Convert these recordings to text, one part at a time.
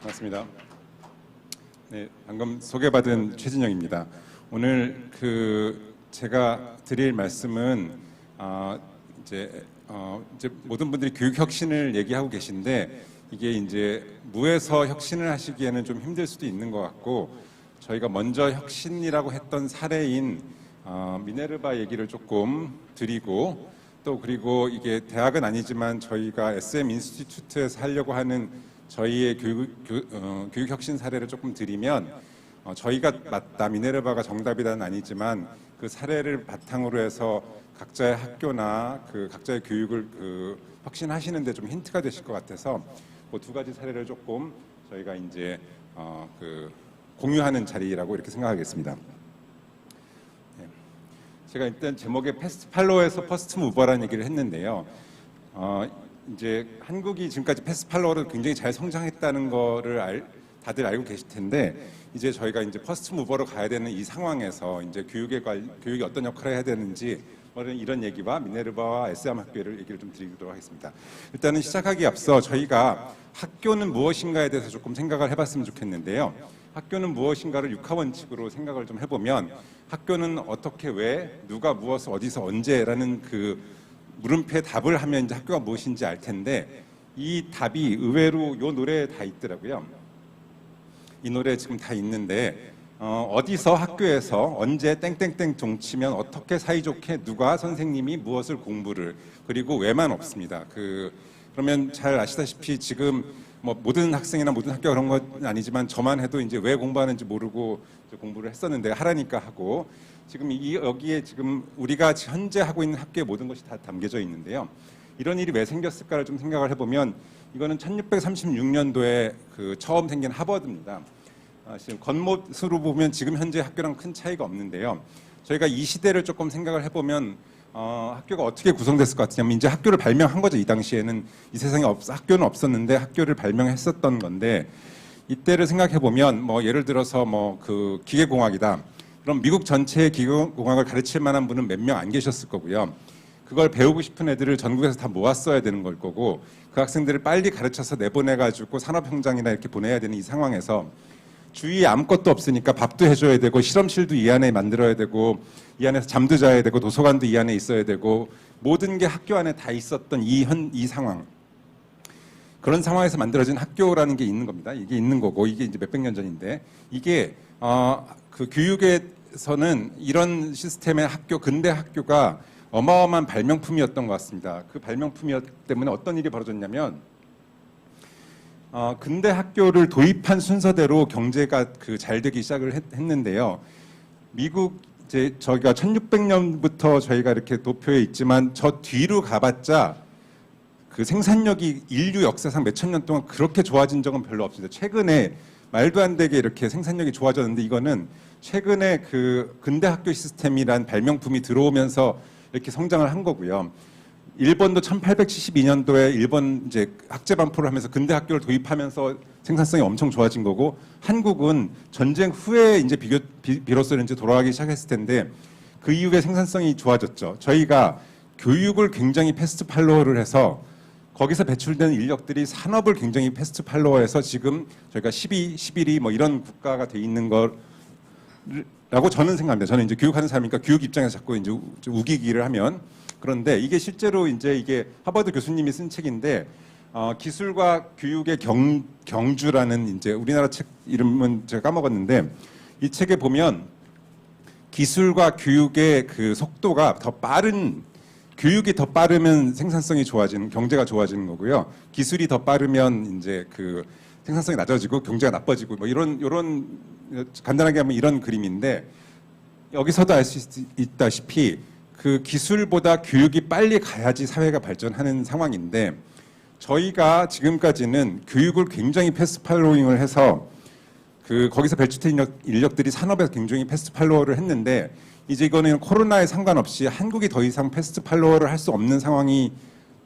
반갑습니다. 네, 방금 소개받은 최진영입니다. 오늘 그 제가 드릴 말씀은 아, 이제 어, 이제 모든 분들이 교육 혁신을 얘기하고 계신데 이게 이제 무에서 혁신을 하시기에는 좀 힘들 수도 있는 것 같고 저희가 먼저 혁신이라고 했던 사례인 어, 미네르바 얘기를 조금 드리고 또 그리고 이게 대학은 아니지만 저희가 SM 인스티튜트에서 하려고 하는 저희의 교육, 교, 어, 교육 혁신 사례를 조금 드리면 어, 저희가 맞다 미네르바가 정답이다는 아니지만 그 사례를 바탕으로 해서 각자의 학교나 그 각자의 교육을 그 혁신하시는데 좀 힌트가 되실 것 같아서 그두 가지 사례를 조금 저희가 이제 어, 그 공유하는 자리라고 이렇게 생각하겠습니다. 네. 제가 일단 제목에 패스트 팔로워에서 퍼스트 무버라는 얘기를 했는데요. 어, 이제 한국이 지금까지 패스트 팔로워로 굉장히 잘 성장했다는 거를 알, 다들 알고 계실 텐데 이제 저희가 이제 퍼스트 무버로 가야 되는 이 상황에서 이제 교육에 관 교육이 어떤 역할을 해야 되는지 뭐 이런- 얘기와 미네르바와 SM 학교를 얘기를 좀 드리도록 하겠습니다. 일단은 시작하기 앞서 저희가 학교는 무엇인가에 대해서 조금 생각을 해봤으면 좋겠는데요. 학교는 무엇인가를 육하 원칙으로 생각을 좀 해보면 학교는 어떻게 왜 누가 무엇을 어디서 언제라는 그 물음표에 답을 하면 이제 학교가 무엇인지 알 텐데 이 답이 의외로 요 노래에 다 있더라고요. 이 노래 지금 다 있는데 어, 디서 학교에서 언제 땡땡땡 동치면 어떻게 사이좋게 누가 선생님이 무엇을 공부를 그리고 왜만 없습니다. 그 그러면 잘 아시다시피 지금 뭐 모든 학생이나 모든 학교가 그런 건 아니지만 저만 해도 이제 왜 공부하는지 모르고 공부를 했었는데 하라니까 하고 지금 이 여기에 지금 우리가 현재 하고 있는 학교의 모든 것이 다 담겨져 있는데요. 이런 일이 왜 생겼을까를 좀 생각을 해보면 이거는 1636년도에 그 처음 생긴 하버드입니다. 아, 지금 겉모습으로 보면 지금 현재 학교랑 큰 차이가 없는데요. 저희가 이 시대를 조금 생각을 해보면 어, 학교가 어떻게 구성됐을 것 같냐면 이제 학교를 발명한 거죠. 이 당시에는 이 세상에 없, 학교는 없었는데 학교를 발명했었던 건데 이때를 생각해 보면 뭐 예를 들어서 뭐 그 기계공학이다. 그럼 미국 전체의 기계공학을 가르칠 만한 분은 몇 명 안 계셨을 거고요. 그걸 배우고 싶은 애들을 전국에서 다 모았어야 되는 걸 거고 그 학생들을 빨리 가르쳐서 내보내 가지고 산업 현장이나 이렇게 보내야 되는 이 상황에서 주위에 아무것도 없으니까 밥도 해줘야 되고 실험실도 이 안에 만들어야 되고 이 안에서 잠도 자야 되고 도서관도 이 안에 있어야 되고 모든 게 학교 안에 다 있었던 이 현 이 상황 그런 상황에서 만들어진 학교라는 게 있는 겁니다. 이게 있는 거고 이게 이제 몇백 년 전인데 이게 어, 그 교육에서는 이런 시스템의 학교 근대 학교가 어마어마한 발명품이었던 것 같습니다. 그 발명품이었기 때문에 어떤 일이 벌어졌냐면 어, 근대 학교를 도입한 순서대로 경제가 그 잘 되기 시작을 했, 는데요 미국 이제 저희가 1600년부터 저희가 이렇게 도표에 있지만 저 뒤로 가봤자 그 생산력이 인류 역사상 몇천 년 동안 그렇게 좋아진 적은 별로 없습니다. 최근에 말도 안 되게 이렇게 생산력이 좋아졌는데 이거는 최근에 그 근대 학교 시스템이란 발명품이 들어오면서 이렇게 성장을 한 거고요. 일본도 1872년도에 일본 이제 학제 반포를 하면서 근대 학교를 도입하면서 생산성이 엄청 좋아진 거고 한국은 전쟁 후에 이제 비교, 비, 비로소 이제 돌아가기 시작했을 텐데 그 이후에 생산성이 좋아졌죠. 저희가 교육을 굉장히 패스트 팔로워를 해서 거기서 배출되는 인력들이 산업을 굉장히 패스트 팔로워해서 지금 저희가 12, 11위 뭐 이런 국가가 돼 있는 거라고 저는 생각합니다. 저는 이제 교육하는 사람이니까 교육 입장에서 자꾸 이제 우기기를 하면 그런데 이게 실제로 이제 이게 하버드 교수님이 쓴 책인데 어, 기술과 교육의 경, 경주라는 이제 우리나라 책 이름은 제가 까먹었는데 이 책에 보면 기술과 교육의 그 속도가 더 빠른 교육이 더 빠르면 생산성이 좋아지는 경제가 좋아지는 거고요. 기술이 더 빠르면 이제 그 생산성이 낮아지고 경제가 나빠지고 뭐 이런 이런 간단하게 하면 이런 그림인데 여기서도 알 수 있다시피 그 기술보다 교육이 빨리 가야지 사회가 발전하는 상황인데 저희가 지금까지는 교육을 굉장히 패스트 팔로잉을 해서 그 거기서 배출된 인력, 인력들이 산업에서 굉장히 패스트 팔로워를 했는데 이제 이거는 코로나에 상관없이 한국이 더 이상 패스트 팔로워를 할 수 없는 상황이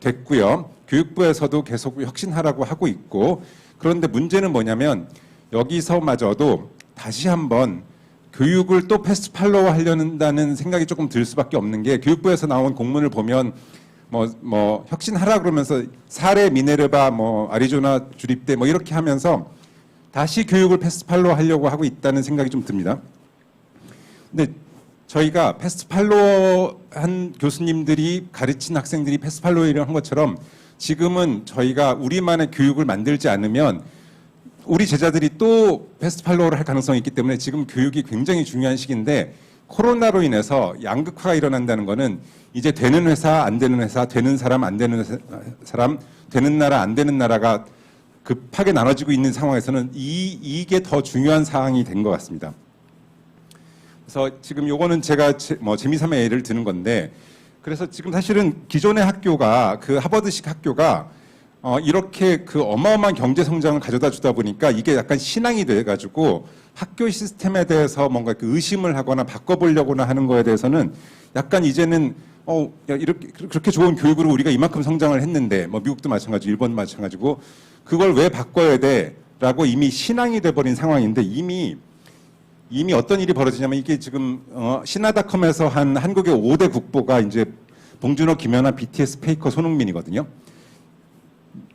됐고요. 교육부에서도 계속 혁신하라고 하고 있고 그런데 문제는 뭐냐면 여기서마저도 다시 한번 교육을 또 패스트 팔로워 하려는다는 생각이 조금 들 수밖에 없는 게 교육부에서 나온 공문을 보면 뭐, 뭐 혁신하라 그러면서 사례 미네르바 뭐 아리조나 주립대 뭐 이렇게 하면서 다시 교육을 패스트 팔로 하려고 하고 있다는 생각이 좀 듭니다. 근데 저희가 패스트 팔로 한 교수님들이 가르친 학생들이 패스트 팔로 일을 한 것처럼 지금은 저희가 우리만의 교육을 만들지 않으면 우리 제자들이 또 패스트 팔로우를 할 가능성이 있기 때문에 지금 교육이 굉장히 중요한 시기인데 코로나로 인해서 양극화가 일어난다는 거는 이제 되는 회사, 안 되는 회사, 되는 사람, 안 되는 회사- 사람, 되는 나라, 안 되는 나라가 급하게 나눠지고 있는 상황에서는 이, 이게 더 중요한 사항이 된 것 같습니다. 그래서 지금 요거는 제가 제, 뭐 재미삼아 예를 드는 건데 그래서 지금 사실은 기존의 학교가 그 하버드식 학교가 어, 이렇게 그 어마어마한 경제 성장을 가져다 주다 보니까 이게 약간 신앙이 돼 가지고 학교 시스템에 대해서 뭔가 그 의심을 하거나 바꿔보려거나 하는 거에 대해서는 약간 이제는 어, 야, 이렇게 그렇게 좋은 교육으로 우리가 이만큼 성장을 했는데 뭐 미국도 마찬가지고 일본도 마찬가지고 그걸 왜 바꿔야 돼 라고 이미 신앙이 돼버린 상황인데 이미 이미 어떤 일이 벌어지냐면 이게 지금 어, 신화닷컴에서 한 한국의 5대 국보가 이제 봉준호, 김연아, BTS, 페이커, 손흥민이거든요.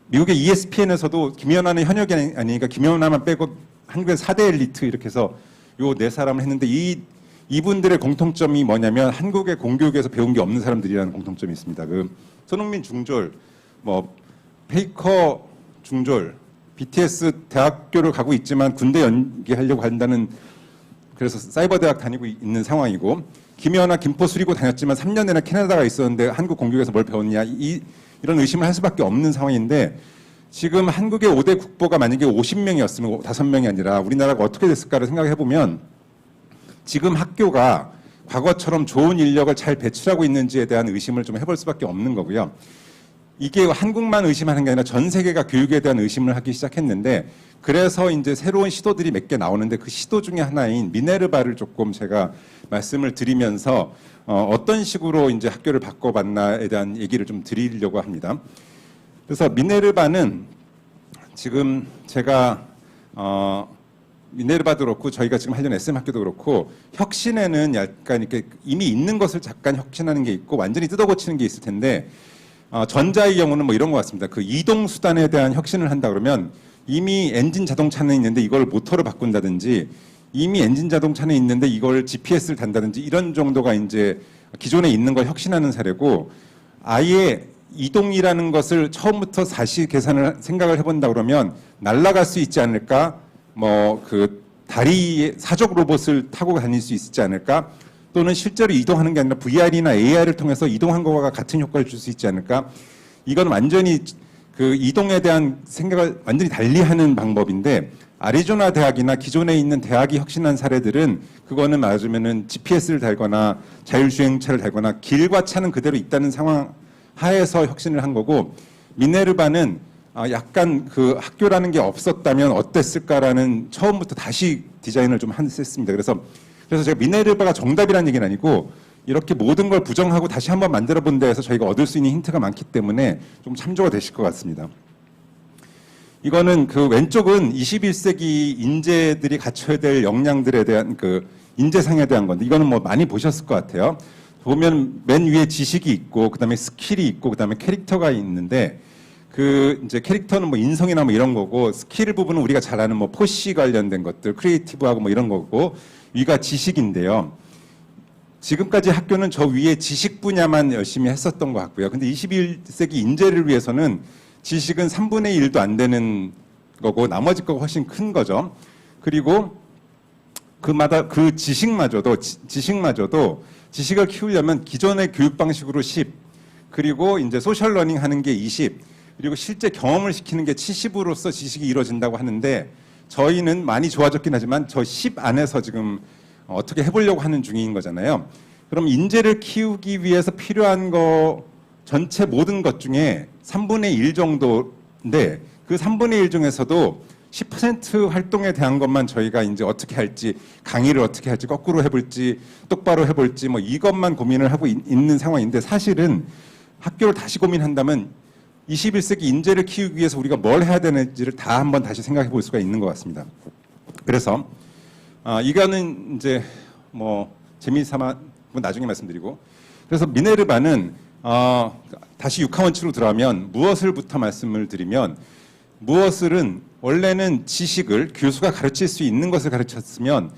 미국의 ESPN에서도 김연아는 현역이 아니- 아니니까 김연아만 빼고 한국의 4대 엘리트 이렇게 해서 요 네 사람을 했는데 이 이분들의 공통점이 뭐냐면 한국의 공교육에서 배운 게 없는 사람들이라는 공통점이 있습니다. 그 손흥민 중졸, 뭐 페이커 중졸, BTS 대학교를 가고 있지만 군대 연기하려고 한다는 그래서 사이버 대학 다니고 있는 상황이고 김연아 김포 수리고 다녔지만 3년 내내 캐나다가 있었는데 한국 공교육에서 뭘 배웠냐 이 이런 의심을 할 수밖에 없는 상황인데 지금 한국의 5대 국보가 만약에 50명이었으면 5명이 아니라 우리나라가 어떻게 됐을까를 생각해 보면 지금 학교가 과거처럼 좋은 인력을 잘 배출하고 있는지에 대한 의심을 좀 해볼 수밖에 없는 거고요. 이게 한국만 의심하는 게 아니라 전 세계가 교육에 대한 의심을 하기 시작했는데 그래서 이제 새로운 시도들이 몇 개 나오는데 그 시도 중에 하나인 미네르바를 조금 제가 말씀을 드리면서 어, 어떤 식으로 이제 학교를 바꿔봤나에 대한 얘기를 좀 드리려고 합니다. 그래서 미네르바는 지금 제가 어, 미네르바도 그렇고 저희가 지금 하려는 SM 학교도 그렇고 혁신에는 약간 이렇게 이미 있는 것을 잠깐 혁신하는 게 있고 완전히 뜯어고치는 게 있을 텐데 어, 전자의 경우는 뭐 이런 것 같습니다. 그 이동 수단에 대한 혁신을 한다 그러면 이미 엔진 자동차는 있는데 이걸 모터로 바꾼다든지 이미 엔진 자동차는 있는데 이걸 GPS를 단다든지 이런 정도가 이제 기존에 있는 걸 혁신하는 사례고 아예 이동이라는 것을 처음부터 다시 계산을 생각을 해본다 그러면 날아갈 수 있지 않을까? 뭐 그 다리 사족 로봇을 타고 다닐 수 있지 않을까? 또는 실제로 이동하는 게 아니라 VR이나 AR을 통해서 이동한 것과 같은 효과를 줄 수 있지 않을까? 이건 완전히 그 이동에 대한 생각을 완전히 달리하는 방법인데 아리조나 대학이나 기존에 있는 대학이 혁신한 사례들은 그거는 말하자면은 GPS를 달거나 자율주행차를 달거나 길과 차는 그대로 있다는 상황 하에서 혁신을 한 거고 미네르바는 아, 약간 그 학교라는 게 없었다면 어땠을까라는 처음부터 다시 디자인을 좀 했습니다. 그래서 그래서 제가 미네르바가 정답이라는 얘기는 아니고 이렇게 모든 걸 부정하고 다시 한번 만들어 본 데에서 저희가 얻을 수 있는 힌트가 많기 때문에 좀 참조가 되실 것 같습니다. 이거는 그 왼쪽은 21세기 인재들이 갖춰야 될 역량들에 대한 그 인재상에 대한 건데 이거는 뭐 많이 보셨을 것 같아요. 보면 맨 위에 지식이 있고 그다음에 스킬이 있고 그다음에 캐릭터가 있는데 그 이제 캐릭터는 뭐 인성이나 뭐 이런 거고 스킬 부분은 우리가 잘 아는 뭐 포시 관련된 것들 크리에이티브하고 뭐 이런 거고 위가 지식인데요. 지금까지 학교는 저 위에 지식 분야만 열심히 했었던 것 같고요. 근데 21세기 인재를 위해서는 지식은 3분의 1도 안 되는 거고 나머지 거가 훨씬 큰 거죠. 그리고 그마다 그 지식마저도 지- 지식마저도 지식을 키우려면 기존의 교육 방식으로 10 그리고 이제 소셜 러닝 하는 게 20 그리고 실제 경험을 시키는 게 70으로서 지식이 이루어진다고 하는데 저희는 많이 좋아졌긴 하지만 저 10 안에서 지금 어떻게 해보려고 하는 중인 거잖아요. 그럼 인재를 키우기 위해서 필요한 거 전체 모든 것 중에 3분의 1 정도인데 그 3분의 1 중에서도 10% 활동에 대한 것만 저희가 이제 어떻게 할지 강의를 어떻게 할지 거꾸로 해볼지 똑바로 해볼지 뭐 이것만 고민을 하고 있, 는 상황인데 사실은 학교를 다시 고민한다면 21세기 인재를 키우기 위해서 우리가 뭘 해야 되는지를 다 한번 다시 생각해 볼 수가 있는 것 같습니다. 그래서 아, 이거는 이제 뭐 재미삼아 뭐 나중에 말씀드리고 그래서 미네르바는 어, 다시 육하원칙으로 들어가면 무엇을부터 말씀을 드리면 무엇을은 원래는 지식을 교수가 가르칠 수 있는 것을 가르쳤으면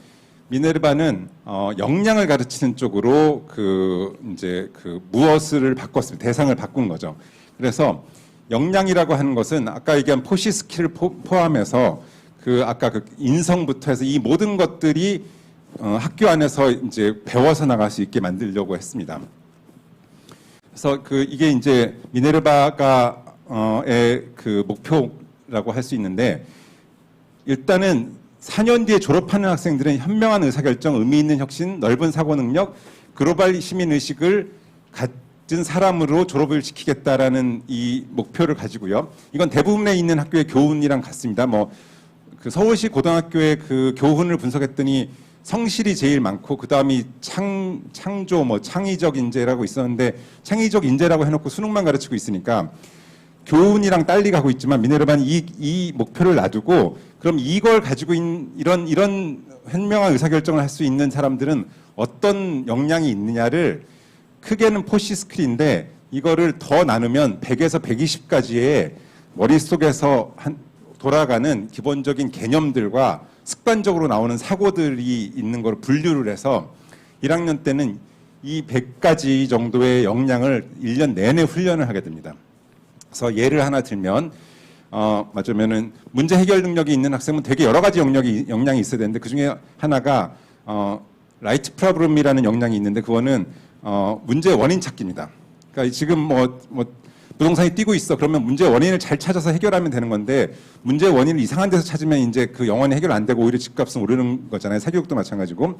미네르바는 어, 역량을 가르치는 쪽으로 그 이제 그 무엇을 바꿨습니다. 대상을 바꾼 거죠. 그래서 역량이라고 하는 것은 아까 얘기한 포시 스킬을 포, 포함해서 그 아까 그 인성부터 해서 이 모든 것들이 어, 학교 안에서 이제 배워서 나갈 수 있게 만들려고 했습니다. 그래서 그 이게 이제 미네르바가 어의 그 목표라고 할 수 있는데 일단은 4년 뒤에 졸업하는 학생들은 현명한 의사결정, 의미 있는 혁신, 넓은 사고 능력, 글로벌 시민 의식을 가진 사람으로 졸업을 시키겠다라는 이 목표를 가지고요. 이건 대부분에 있는 학교의 교훈이랑 같습니다. 뭐 그 서울시 고등학교의 그 교훈을 분석했더니 성실이 제일 많고 그 다음이 창 창조 뭐 창의적 인재라고 있었는데 창의적 인재라고 해놓고 수능만 가르치고 있으니까 교훈이랑 딸리 가고 있지만 미네르바는 이, 이 목표를 놔두고 그럼 이걸 가지고 있는 이런 이런 현명한 의사결정을 할 수 있는 사람들은 어떤 역량이 있느냐를 크게는 포시 스킬인데 이거를 더 나누면 100에서 120까지의 머릿속에서 한 돌아가는 기본적인 개념들과 습관적으로 나오는 사고들이 있는 걸 분류를 해서 1학년 때는 이 100가지 정도의 역량을 1년 내내 훈련을 하게 됩니다. 그래서 예를 하나 들면 어 맞으면은 문제 해결 능력이 있는 학생은 되게 여러 가지 영역이 역량이 있어야 되는데 그 중에 하나가 어 라이트 프로브럼이라는 역량이 있는데 그거는 어 문제 원인 찾기입니다. 그러니까 지금 뭐 뭐 부동산이 뛰고 있어 그러면 문제 원인을 잘 찾아서 해결하면 되는 건데 문제 원인을 이상한 데서 찾으면 이제 그 영원히 해결 안 되고 오히려 집값은 오르는 거잖아요. 사교육도 마찬가지고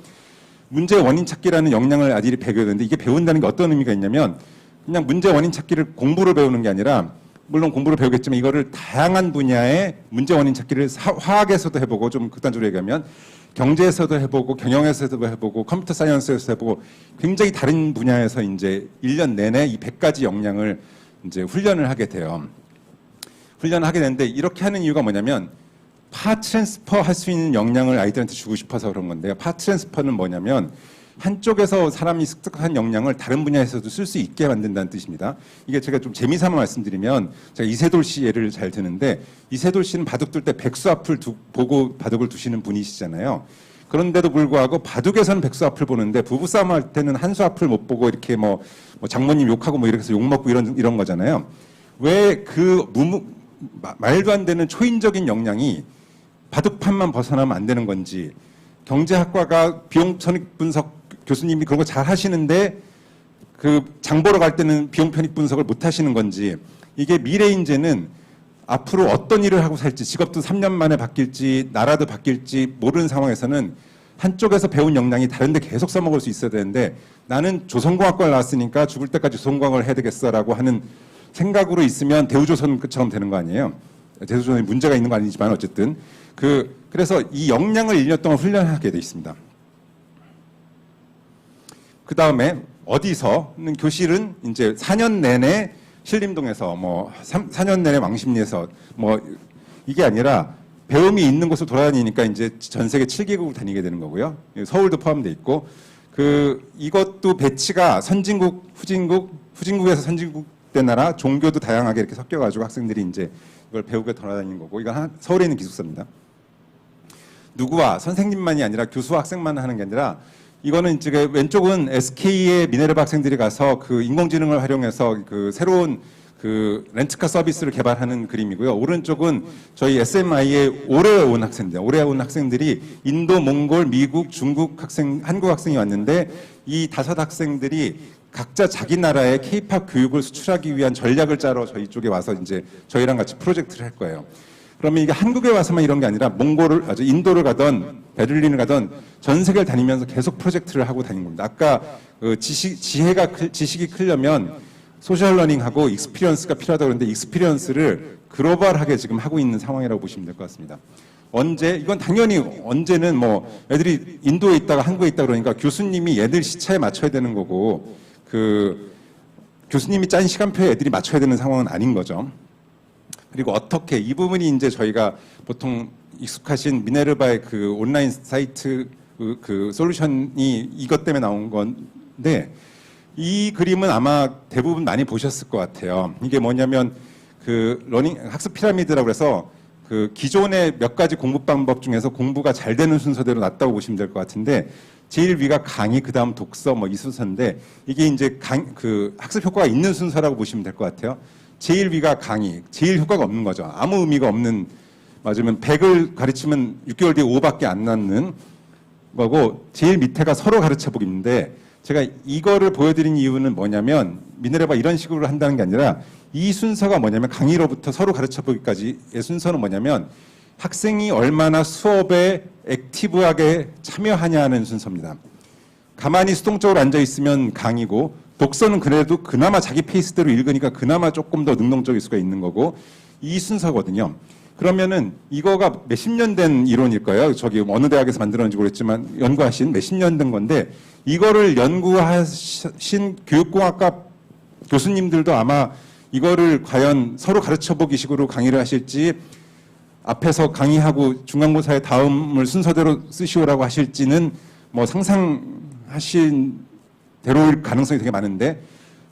문제 원인 찾기라는 역량을 아이들이 배워야 되는데 이게 배운다는 게 어떤 의미가 있냐면 그냥 문제 원인 찾기를 공부로 배우는 게 아니라 물론 공부를 배우겠지만 이거를 다양한 분야의 문제 원인 찾기를 사- 화학에서도 해보고 좀 극단적으로 얘기하면 경제에서도 해보고 경영에서도 해보고 컴퓨터 사이언스에서도 해보고 굉장히 다른 분야에서 이제 1년 내내 이 100가지 역량을 이제 훈련을 하게 돼요. 훈련을 하게 되는데 이렇게 하는 이유가 뭐냐면 파 트랜스퍼 할 수 있는 역량을 아이들한테 주고 싶어서 그런 건데요. 파 트랜스퍼는 뭐냐면 한쪽에서 사람이 습득한 역량을 다른 분야에서도 쓸 수 있게 만든다는 뜻입니다. 이게 제가 좀 재미삼아 말씀드리면 제가 이세돌 씨 예를 잘 드는데 이세돌 씨는 바둑 둘 때 백수 앞을 두, 보고 바둑을 두시는 분이시잖아요. 그런데도 불구하고 바둑에서는 백수 앞을 보는데 부부싸움 할 때는 한수 앞을 못 보고 이렇게 뭐, 뭐 장모님 욕하고 뭐 이렇게 해서 욕먹고 이런, 이런 거잖아요. 왜 그 무무, 마- 말도 안 되는 초인적인 역량이 바둑판만 벗어나면 안 되는 건지 경제학과가 비용 편익 분석 교수님이 그런 거 잘 하시는데 그 장보러 갈 때는 비용 편익 분석을 못 하시는 건지 이게 미래 인재는 앞으로 어떤 일을 하고 살지 직업도 3년 만에 바뀔지 나라도 바뀔지 모르는 상황에서는 한쪽에서 배운 역량이 다른데 계속 써먹을 수 있어야 되는데 나는 조선공학과를 나왔으니까 죽을 때까지 조선공학을 해야 되겠어라고 하는 생각으로 있으면 대우조선처럼 되는 거 아니에요. 대우조선이 문제가 있는 거 아니지만 어쨌든 그 그래서 이 역량을 1년 동안 훈련하게 돼 있습니다. 그 다음에 어디서는 교실은 이제 4년 내내 신림동에서 뭐 3, 4년 내내 왕십리에서 뭐 이게 아니라 배움이 있는 곳을 돌아다니니까 이제 전 세계 7개국을 다니게 되는 거고요. 서울도 포함돼 있고 그 이것도 배치가 선진국, 후진국, 후진국에서 선진국 된 나라 종교도 다양하게 이렇게 섞여가지고 학생들이 이제 이걸 배우게 돌아다니는 거고 이건 한- 서울에 있는 기숙사입니다. 누구와 선생님만이 아니라 교수와 학생만 하는 게 아니라 이거는 이제 그 왼쪽은 SK의 미네르바 학생들이 가서 그 인공지능을 활용해서 그 새로운 그 렌트카 서비스를 개발하는 그림이고요. 오른쪽은 저희 SMI의 올해 온 학생들, 올해 온 학생들이 인도, 몽골, 미국, 중국 학생, 한국 학생이 왔는데 이 다섯 학생들이 각자 자기 나라의 케이팝 교육을 수출하기 위한 전략을 짜러 저희 쪽에 와서 이제 저희랑 같이 프로젝트를 할 거예요. 그러면 이게 한국에 와서만 이런 게 아니라 몽골을 아주 인도를 가던 베를린을 가던 전 세계를 다니면서 계속 프로젝트를 하고 다닌 겁니다. 아까 그 지식 지혜가 클- 지식이 크려면 소셜 러닝하고 익스피리언스가 필요하다고 그러는데 익스피리언스를 글로벌하게 지금 하고 있는 상황이라고 보시면 될 것 같습니다. 언제 이건 당연히 언제는 뭐 애들이 인도에 있다가 한국에 있다 그러니까 교수님이 얘들 시차에 맞춰야 되는 거고 그 교수님이 짠 시간표에 애들이 맞춰야 되는 상황은 아닌 거죠. 그리고 어떻게 이 부분이 이제 저희가 보통 익숙하신 미네르바의 그 온라인 사이트 그, 그 솔루션이 이것 때문에 나온 건데 이 그림은 아마 대부분 많이 보셨을 것 같아요. 이게 뭐냐면 그 러닝 학습 피라미드라고 해서 그 기존의 몇 가지 공부 방법 중에서 공부가 잘 되는 순서대로 놨다고 보시면 될 것 같은데 제일 위가 강의 그 다음 독서 뭐 이 순서인데 이게 이제 강 그 학습 효과가 있는 순서라고 보시면 될 것 같아요. 제일 위가 강의, 제일 효과가 없는 거죠. 아무 의미가 없는 맞으면 100을 가르치면 6개월 뒤에 5밖에 안 남는 거고 제일 밑에가 서로 가르쳐 보기인데 제가 이거를 보여드린 이유는 뭐냐면 미네르바 이런 식으로 한다는 게 아니라 이 순서가 뭐냐면 강의로부터 서로 가르쳐 보기까지의 순서는 뭐냐면 학생이 얼마나 수업에 액티브하게 참여하냐는 순서입니다. 가만히 수동적으로 앉아 있으면 강의고 독서는 그래도 그나마 자기 페이스대로 읽으니까 그나마 조금 더 능동적일 수가 있는 거고 이 순서거든요. 그러면은 이거가 몇십 년 된 이론일 거예요. 저기 어느 대학에서 만들었는지 모르겠지만 연구하신 몇십 년 된 건데 이거를 연구하신 교육공학과 교수님들도 아마 이거를 과연 서로 가르쳐 보기 식으로 강의를 하실지 앞에서 강의하고 중간고사의 다음을 순서대로 쓰시오라고 하실지는 뭐 상상하신 대로일 가능성이 되게 많은데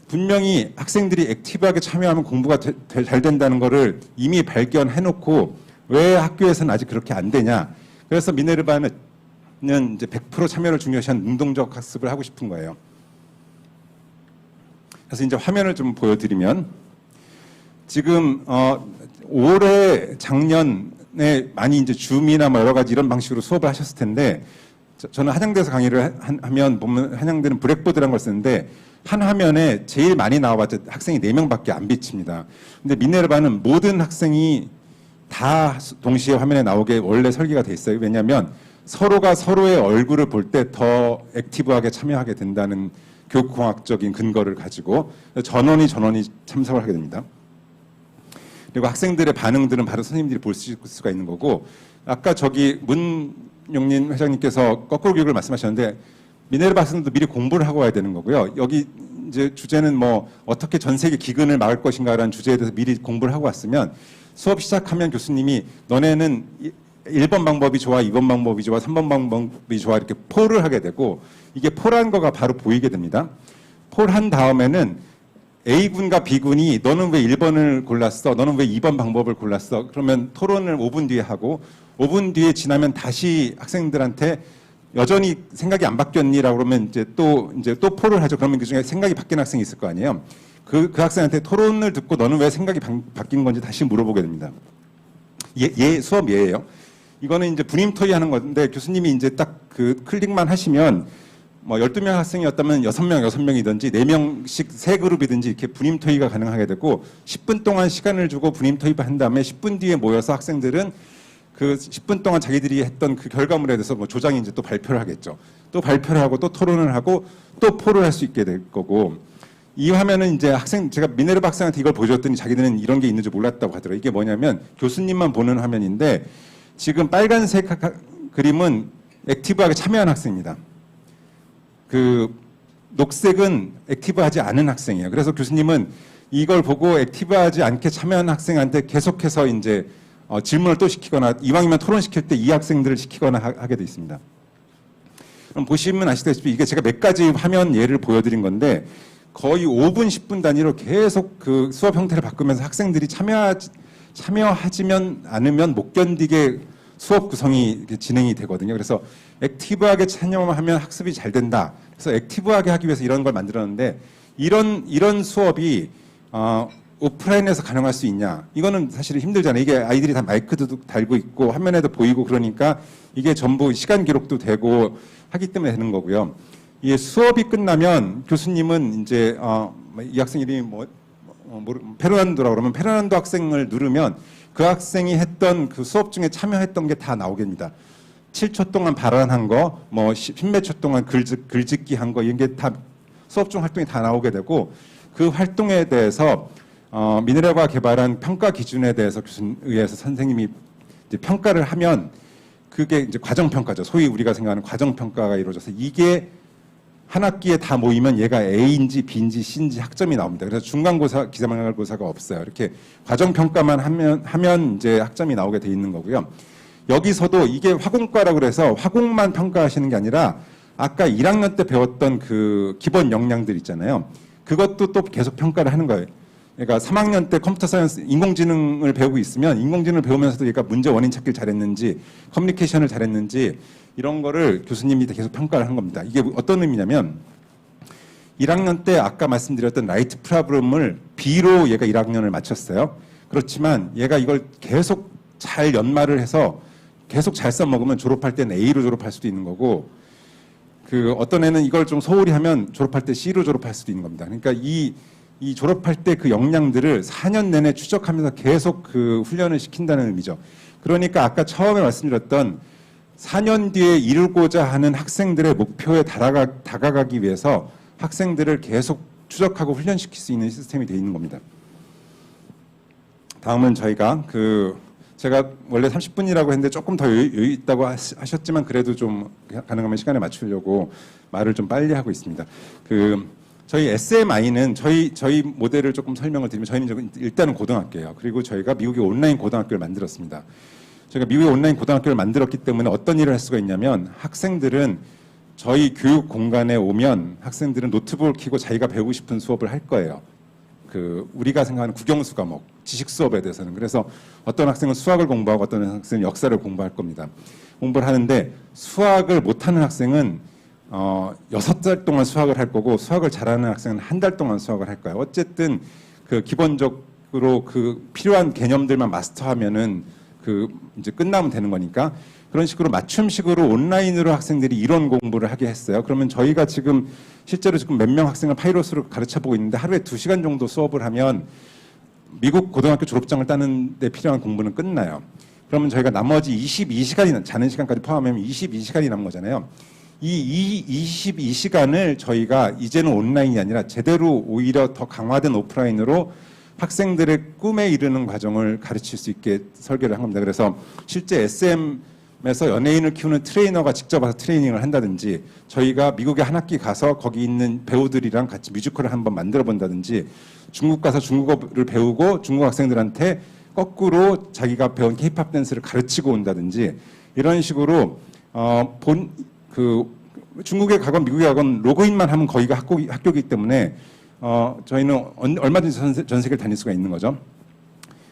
분명히 학생들이 액티브하게 참여하면 공부가 되- 되- 잘 된다는 거를 이미 발견해 놓고 왜 학교에서는 아직 그렇게 안 되냐. 그래서 미네르바는 이제 100% 참여를 중요시한 능동적 학습을 하고 싶은 거예요. 그래서 이제 화면을 좀 보여드리면 지금 어 올해 작년에 많이 이제 줌이나 뭐 여러 가지 이런 방식으로 수업을 하셨을 텐데 저, 는 한양대에서 강의를 하면 보면 한양대는 블랙보드라는 걸 쓰는데 한 화면에 제일 많이 나와봤자 학생이 네명밖에 안 비칩니다. 근데 미네르바는 모든 학생이 다 수- 동시에 화면에 나오게 원래 설계가 돼 있어요. 왜냐하면 서로가 서로의 얼굴을 볼 때 더 액티브하게 참여하게 된다는 교육공학적인 근거를 가지고 전원이 전원이 참석을 하게 됩니다. 그리고 학생들의 반응들은 바로 선생님들이 볼 수- 수가 있는 거고 아까 저기 문 용린 회장님께서 거꾸로 교육을 말씀하셨는데 미네르바 학생들도 미리 공부를 하고 와야 되는 거고요. 여기 이제 주제는 뭐 어떻게 전 세계 기근을 막을 것인가라는 주제에 대해서 미리 공부를 하고 왔으면 수업 시작하면 교수님이 너네는 이- 1번 방법이 좋아, 2번 방법이 좋아, 3번 방법이 좋아 이렇게 폴을 하게 되고 이게 폴한 거가 바로 보이게 됩니다. 폴 한 다음에는 A군과 B군이 너는 왜 1번을 골랐어? 너는 왜 2번 방법을 골랐어? 그러면 토론을 5분 뒤에 하고 5분 뒤에 지나면 다시 학생들한테 여전히 생각이 안 바뀌었니라고 그러면 이제 또 이제 또 폴을 하죠. 그러면 그중에 생각이 바뀐 학생이 있을 거 아니에요. 그, 그 학생한테 토론을 듣고 너는 왜 생각이 바, 바뀐 건지 다시 물어보게 됩니다. 예, 예, 수업 예예요. 이거는 이제 분임 토의 하는 건데 교수님이 이제 딱 그 클릭만 하시면 뭐 12명 학생이었다면 6명, 6명이든지 4명씩 세 그룹이든지 이렇게 분임 토의가 가능하게 되고 10분 동안 시간을 주고 분임 토의를 한 다음에 10분 뒤에 모여서 학생들은 그 10분 동안 자기들이 했던 그 결과물에 대해서 뭐 조장이 이제 또 발표를 하겠죠. 또 발표를 하고 또 토론을 하고 또 포를 할 수 있게 될 거고 이 화면은 이제 학생 제가 미네르바 학생한테 이걸 보여줬더니 자기들은 이런 게 있는 줄 몰랐다고 하더라고요. 이게 뭐냐면 교수님만 보는 화면인데 지금 빨간색 그림은 액티브하게 참여한 학생입니다. 그 녹색은 액티브하지 않은 학생이에요. 그래서 교수님은 이걸 보고 액티브하지 않게 참여한 학생한테 계속해서 이제 어, 질문을 또 시키거나 이왕이면 토론 시킬 때 이 학생들을 시키거나 하, 게돼 있습니다. 그럼 보시면 아시다시피 이게 제가 몇 가지 화면 예를 보여드린 건데 거의 5분, 10분 단위로 계속 그 수업 형태를 바꾸면서 학생들이 참여 참여하지면 않으면 못 견디게 수업 구성이 진행이 되거든요. 그래서 액티브하게 참여하면 학습이 잘 된다. 그래서 액티브하게 하기 위해서 이런 걸 만들었는데 이런 이런 수업이 어, 오프라인에서 가능할 수 있냐? 이거는 사실 힘들잖아요. 이게 아이들이 다 마이크도 달고 있고 화면에도 보이고 그러니까 이게 전부 시간 기록도 되고 하기 때문에 되는 거고요. 이 수업이 끝나면 교수님은 이제 어, 이 학생 이름이 뭐 어, 페르난도라고 그러면 페르난도 학생을 누르면 그 학생이 했던 그 수업 중에 참여했던 게 다 나오게 됩니다. 7초 동안 발언한 거, 뭐 10몇 초 동안 글, 글짓기 한 거, 이런 게 다 수업 중 활동이 다 나오게 되고 그 활동에 대해서 어, 미네라가 개발한 평가 기준에 대해서 교수님 의해서 선생님이 평가를 하면 그게 이제 과정 평가죠. 소위 우리가 생각하는 과정 평가가 이루어져서 이게 한 학기에 다 모이면 얘가 A인지 B인지 C인지 학점이 나옵니다. 그래서 중간고사, 기말고사가 없어요. 이렇게 과정 평가만 하면 하면 이제 학점이 나오게 돼 있는 거고요. 여기서도 이게 화공과라고 그래서 화공만 평가하시는 게 아니라 아까 1학년 때 배웠던 그 기본 역량들 있잖아요. 그것도 또 계속 평가를 하는 거예요. 그러니까 3학년 때 컴퓨터 사이언스 인공지능을 배우고 있으면 인공지능을 배우면서도 얘가 문제 원인 찾기를 잘했는지 커뮤니케이션을 잘했는지 이런 거를 교수님이 계속 평가를 한 겁니다. 이게 어떤 의미냐면 1학년 때 아까 말씀드렸던 라이트 프라브럼을 B로 얘가 1학년을 마쳤어요. 그렇지만 얘가 이걸 계속 잘 연말을 해서 계속 잘 써먹으면 졸업할 때는 A로 졸업할 수도 있는 거고 그 어떤 애는 이걸 좀 소홀히 하면 졸업할 때 C로 졸업할 수도 있는 겁니다. 그러니까 이, 이 졸업할 때 그 역량들을 4년 내내 추적하면서 계속 그 훈련을 시킨다는 의미죠. 그러니까 아까 처음에 말씀드렸던 4년 뒤에 이루고자 하는 학생들의 목표에 다가가, 다가가기 위해서 학생들을 계속 추적하고 훈련시킬 수 있는 시스템이 되어 있는 겁니다. 다음은 저희가 그 제가 원래 30분이라고 했는데 조금 더 여유, 있다고 하셨지만 그래도 좀 가능하면 시간에 맞추려고 말을 좀 빨리 하고 있습니다. 그 저희 SMI는 저희 저희 모델을 조금 설명을 드리면 저희는 일단은 고등학교예요. 그리고 저희가 미국의 온라인 고등학교를 만들었습니다. 저희가 미국의 온라인 고등학교를 만들었기 때문에 어떤 일을 할 수가 있냐면 학생들은 저희 교육 공간에 오면 학생들은 노트북을 켜고 자기가 배우고 싶은 수업을 할 거예요. 그 우리가 생각하는 국영수 과목, 지식 수업에 대해서는 그래서 어떤 학생은 수학을 공부하고 어떤 학생은 역사를 공부할 겁니다. 공부를 하는데 수학을 못하는 학생은 어 여섯 달 동안 수학을 할 거고 수학을 잘하는 학생은 한 달 동안 수학을 할 거예요. 어쨌든 그 기본적으로 그 필요한 개념들만 마스터하면은 그 이제 끝나면 되는 거니까 그런 식으로 맞춤식으로 온라인으로 학생들이 이론 공부를 하게 했어요. 그러면 저희가 지금 실제로 지금 몇 명 학생을 파이로스로 가르쳐 보고 있는데 하루에 두 시간 정도 수업을 하면 미국 고등학교 졸업장을 따는 데 필요한 공부는 끝나요. 그러면 저희가 나머지 22시간이 자는 시간까지 포함하면 22시간이 남은 거잖아요. 이 22시간을 저희가 이제는 온라인이 아니라 제대로 오히려 더 강화된 오프라인으로 학생들의 꿈에 이르는 과정을 가르칠 수 있게 설계를 한 겁니다. 그래서 실제 SM에서 연예인을 키우는 트레이너가 직접 와서 트레이닝을 한다든지 저희가 미국에 한 학기 가서 거기 있는 배우들이랑 같이 뮤지컬을 한번 만들어 본다든지 중국 가서 중국어를 배우고 중국 학생들한테 거꾸로 자기가 배운 케이팝 댄스를 가르치고 온다든지 이런 식으로 어, 본 그 중국에 가건 미국에 가건 로그인만 하면 거기가 학교, 학교이기 때문에 어, 저희는 언- 얼마든지 전, 세계를 다닐 수가 있는 거죠.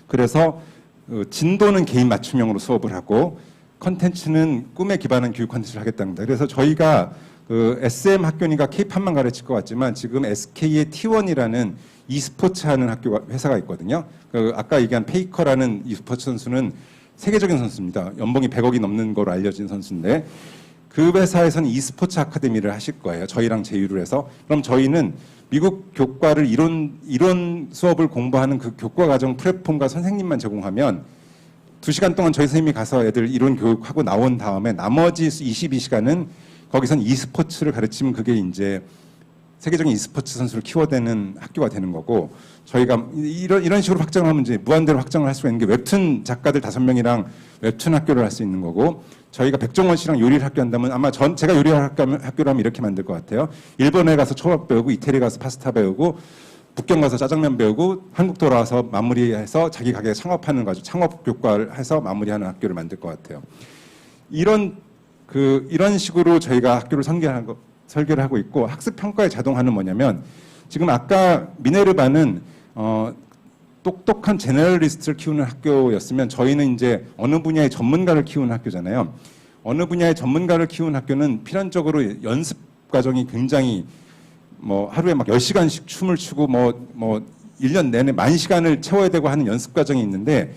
그래서 어, 진도는 개인 맞춤형으로 수업을 하고 컨텐츠는 꿈에 기반한 교육 컨텐츠를 하겠다는 겁니다. 그래서 저희가 그 SM 학교니까 K-팝만 가르칠 것 같지만 지금 SK의 T1이라는 e스포츠 하는 학교가 회사가 있거든요. 그 아까 얘기한 페이커라는 e스포츠 선수는 세계적인 선수입니다. 연봉이 100억이 넘는 걸로 알려진 선수인데 그 회사에서는 e스포츠 아카데미를 하실 거예요. 저희랑 제휴를 해서. 그럼 저희는 미국 교과를 이론 이론 수업을 공부하는 그 교과 과정 플랫폼과 선생님만 제공하면 두 시간 동안 저희 선생님이 가서 애들 이론 교육하고 나온 다음에 나머지 22시간은 거기선 e스포츠를 가르치면 그게 이제 세계적인 e스포츠 선수를 키워대는 학교가 되는 거고 저희가 이런 이런 식으로 확장을 하면 이제 무한대로 확장을 할 수가 있는 게 웹툰 작가들 다섯 명이랑 웹툰 학교를 할 수 있는 거고 저희가 백종원 씨랑 요리를 학교 한다면 아마 전 제가 요리를 학교라면, 학교라면 이렇게 만들 것 같아요. 일본에 가서 초밥 배우고 이태리 가서 파스타 배우고 북경 가서 짜장면 배우고 한국 돌아와서 마무리해서 자기 가게 창업하는 거죠. 창업 교과를 해서 마무리하는 학교를 만들 것 같아요. 이런 그 이런 식으로 저희가 학교를 설계하는 거, 설계를 하고 있고 학습 평가의 자동화는 뭐냐면 지금 아까 미네르바는 어 똑똑한 제너럴리스트를 키우는 학교였으면 저희는 이제 어느 분야의 전문가를 키우는 학교잖아요. 어느 분야의 전문가를 키우는 학교는 필연적으로 연습 과정이 굉장히 뭐 하루에 막 10시간씩 춤을 추고 뭐, 뭐 1년 내내 만 시간을 채워야 되고 하는 연습 과정이 있는데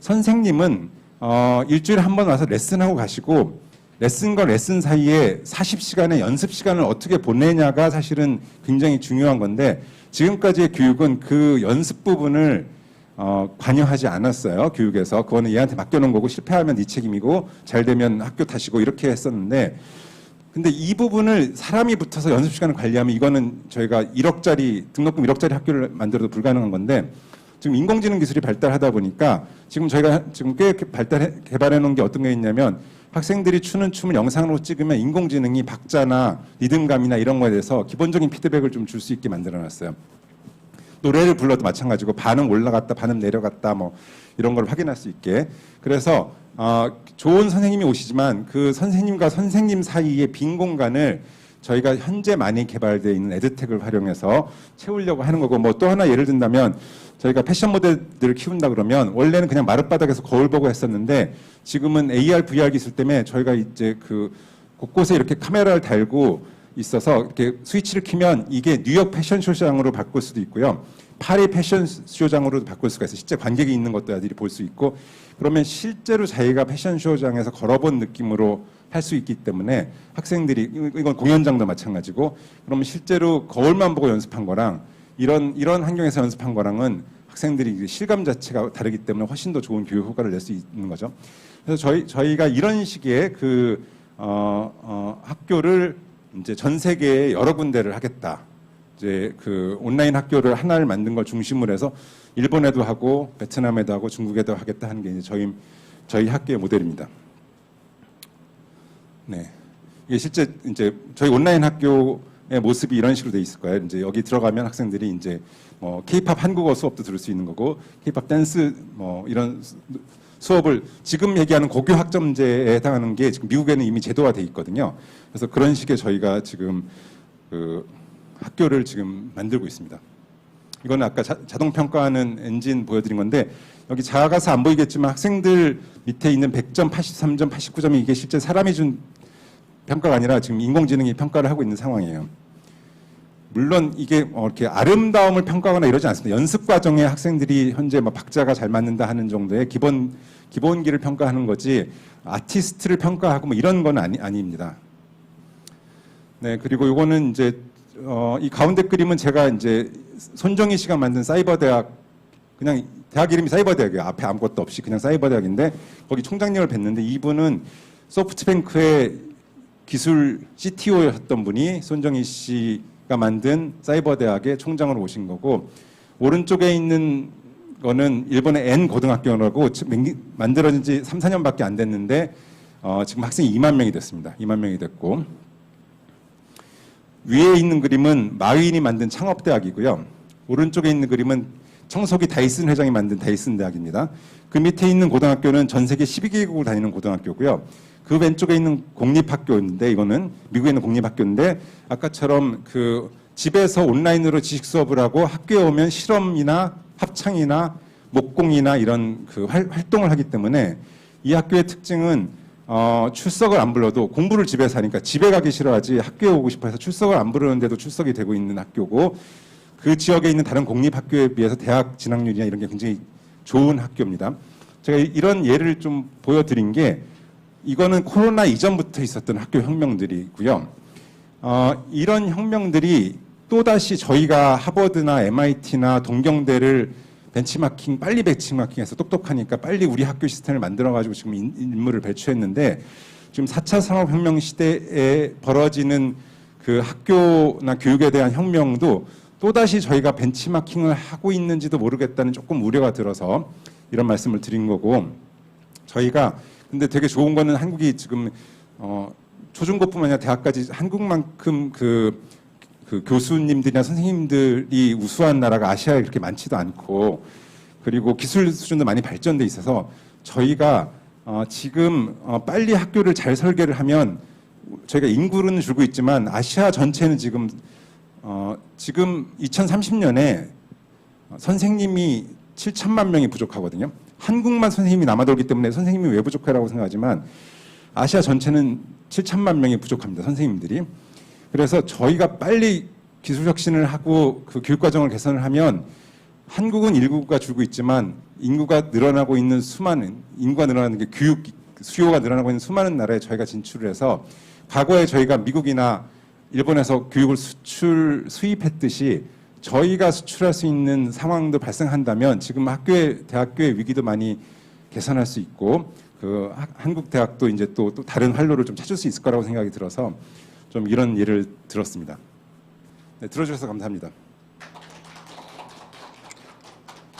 선생님은 어, 일주일에 한 번 와서 레슨하고 가시고 레슨과 레슨 사이에 40시간의 연습 시간을 어떻게 보내냐가 사실은 굉장히 중요한 건데 지금까지의 교육은 그 연습 부분을 어, 관여하지 않았어요. 교육에서. 그거는 얘한테 맡겨놓은 거고 실패하면 네 책임이고 잘 되면 학교 탓이고 이렇게 했었는데 근데 이 부분을 사람이 붙어서 연습 시간을 관리하면 이거는 저희가 1억짜리 등록금 1억짜리 학교를 만들어도 불가능한 건데 지금 인공지능 기술이 발달하다 보니까 지금 저희가 지금 꽤 발달 개발해 놓은 게 어떤 게 있냐면 학생들이 추는 춤을 영상으로 찍으면 인공지능이 박자나 리듬감이나 이런 거에 대해서 기본적인 피드백을 좀 줄 수 있게 만들어 놨어요. 노래를 불러도 마찬가지고 반음 올라갔다 반음 내려갔다 뭐 이런 걸 확인할 수 있게 그래서 어, 좋은 선생님이 오시지만 그 선생님과 선생님 사이의 빈 공간을 저희가 현재 많이 개발되어 있는 에드텍을 활용해서 채우려고 하는 거고 뭐 또 하나 예를 든다면 저희가 패션 모델들을 키운다 그러면 원래는 그냥 마룻바닥에서 거울 보고 했었는데 지금은 AR, VR 기술 때문에 저희가 이제 그 곳곳에 이렇게 카메라를 달고 있어서 이렇게 스위치를 키면 이게 뉴욕 패션쇼장으로 바꿀 수도 있고요. 파리 패션쇼장으로도 바꿀 수가 있어요. 실제 관객이 있는 것도 아이들이 볼 수 있고 그러면 실제로 자기가 패션쇼장에서 걸어본 느낌으로 할 수 있기 때문에 학생들이 이건 공연장도 마찬가지고 그러면 실제로 거울만 보고 연습한 거랑 이런 이런 환경에서 연습한 거랑은 학생들이 실감 자체가 다르기 때문에 훨씬 더 좋은 교육 효과를 낼 수 있는 거죠. 그래서 저희 저희가 이런 식의 그 어, 어, 학교를 이제 전 세계에 여러 군데를 하겠다. 이제 그 온라인 학교를 하나를 만든 걸 중심으로 해서 일본에도 하고 베트남에도 하고 중국에도 하겠다 하는 게 이제 저희 저희 학교의 모델입니다. 네. 이게 실제 이제 저희 온라인 학교의 모습이 이런 식으로 돼 있을 거예요. 이제 여기 들어가면 학생들이 이제 뭐 K-팝 한국어 수업도 들을 수 있는 거고 K-팝 댄스 뭐 이런 수- 수업을 지금 얘기하는 고교 학점제에 해당하는 게 지금 미국에는 이미 제도화 돼 있거든요. 그래서 그런 식의 저희가 지금 그 학교를 지금 만들고 있습니다. 이거는 아까 자, 동 평가하는 엔진 보여드린 건데 여기 작아서 안 보이겠지만 학생들 밑에 있는 100점, 83점, 89점이 이게 실제 사람이 준 평가가 아니라 지금 인공지능이 평가를 하고 있는 상황이에요. 물론 이게 어, 이렇게 아름다움을 평가하거나 이러지 않습니다. 연습 과정에 학생들이 현재 뭐 박자가 잘 맞는다 하는 정도의 기본 기본기를 평가하는 거지 아티스트를 평가하고 뭐 이런 건 아니 아닙니다. 네 그리고 이거는 이제 어, 이 가운데 그림은 제가 이제 손정희 씨가 만든 사이버 대학 그냥 대학 이름이 사이버 대학이에요. 앞에 아무것도 없이 그냥 사이버 대학인데 거기 총장님을 뵀는데 이분은 소프트뱅크의 기술 CTO였던 분이 손정희 씨가 만든 사이버 대학의 총장으로 오신 거고 오른쪽에 있는 거는 일본의 N 고등학교라고 지- 만들어진 지 3, 4년밖에 안 됐는데 어, 지금 학생이 2만 명이 됐습니다. 2만 명이 됐고 위에 있는 그림은 마윈이 만든 창업대학이고요. 오른쪽에 있는 그림은 청소기 다이슨 회장이 만든 다이슨 대학입니다. 그 밑에 있는 고등학교는 전 세계 12개국을 다니는 고등학교고요. 그 왼쪽에 있는 공립학교인데 이거는 미국에 있는 공립학교인데 아까처럼 그 집에서 온라인으로 지식 수업을 하고 학교에 오면 실험이나 합창이나 목공이나 이런 그 활, 활동을 하기 때문에 이 학교의 특징은 어, 출석을 안 불러도 공부를 집에서 하니까 집에 가기 싫어하지 학교에 오고 싶어 해서 출석을 안 부르는데도 출석이 되고 있는 학교고 그 지역에 있는 다른 공립학교에 비해서 대학 진학률이나 이런 게 굉장히 좋은 학교입니다. 제가 이- 이런 예를 좀 보여드린 게 이거는 코로나 이전부터 있었던 학교 혁명들이고요. 어, 이런 혁명들이 또다시 저희가 하버드나 MIT나 동경대를 벤치마킹 빨리 벤치마킹해서 똑똑하니까 빨리 우리 학교 시스템을 만들어 가지고 지금 인- 인물을 배출했는데 지금 4차 산업혁명 시대에 벌어지는 그 학교나 교육에 대한 혁명도 또다시 저희가 벤치마킹을 하고 있는지도 모르겠다는 조금 우려가 들어서 이런 말씀을 드린 거고 저희가 근데 되게 좋은 거는 한국이 지금 어 초중고뿐만 아니라 대학까지 한국만큼 그, 그 교수님들이나 선생님들이 우수한 나라가 아시아에 그렇게 많지도 않고 그리고 기술 수준도 많이 발전돼 있어서 저희가 어 지금 어 빨리 학교를 잘 설계를 하면 저희가 인구는 줄고 있지만 아시아 전체는 지금 어 지금 2030년에 선생님이 7천만 명이 부족하거든요. 한국만 선생님이 남아돌기 때문에 선생님이 왜 부족해라고 생각하지만 아시아 전체는 7천만 명이 부족합니다. 선생님들이. 그래서 저희가 빨리 기술 혁신을 하고 그 교육 과정을 개선을 하면 한국은 인구가 줄고 있지만 인구가 늘어나고 있는 수많은 인구가 늘어나는 게 교육 수요가 늘어나고 있는 수많은 나라에 저희가 진출을 해서 과거에 저희가 미국이나 일본에서 교육을 수출 수입했듯이 저희가 수출할 수 있는 상황도 발생한다면 지금 학교의 대학교의 위기도 많이 개선할 수 있고 그 하- 한국 대학도 이제 또, 또 다른 활로를 좀 찾을 수 있을 거라고 생각이 들어서 좀 이런 예를 들었습니다. 네, 들어주셔서 감사합니다.